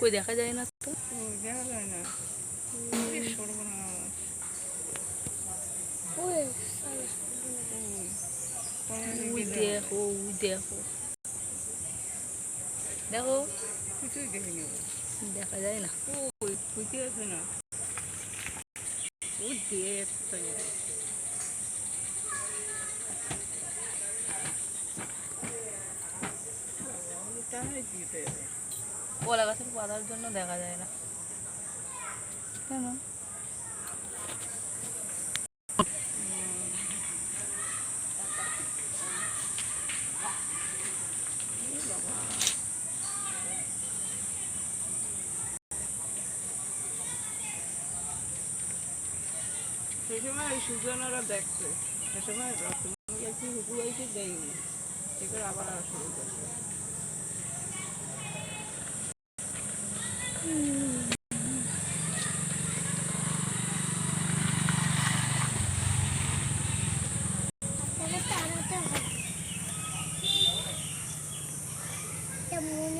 কই দেখা যায় না তো? দেখা যায় না? ওই দেখো দেখো। দেখো। কিছুই দেখি দেখা যায় না। ওই খুঁজে আছে না? ওই দেখতে। তাহলে দিতে কলা গাছের পাতার জন্য দেখা যায় না। কেন? সেই সময় ওই সুজনারা দেখছে। সে সময় রসমণি একটু হুকুয়াইতে দেয়নি। এবার আবার আর শুরু করছে তাহলে তাড়াতে হবে মনুষ্য কি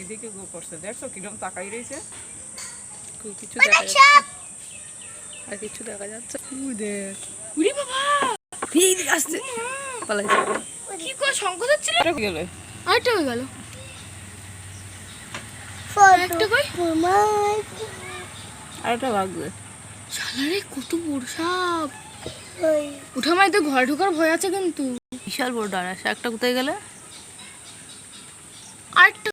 এদিকে গো করছে। দেখছ কিরম তাকাই রয়েছে? কিছু দেখা যাচ্ছে। আর কিছু দেখা যাচ্ছে। উই দেখ। উরি বাবা! আসছে। পালাইছে কি করে গেলে। আরেকটা হয়ে গেল। লাগবে। শালারে কত বড় সাপ। উঠা মাইতে ঘরে ঢোকার ভয় আছে কিন্তু। বিশাল বড় ডারাস একটা কোথায় গেলে? আরেকটা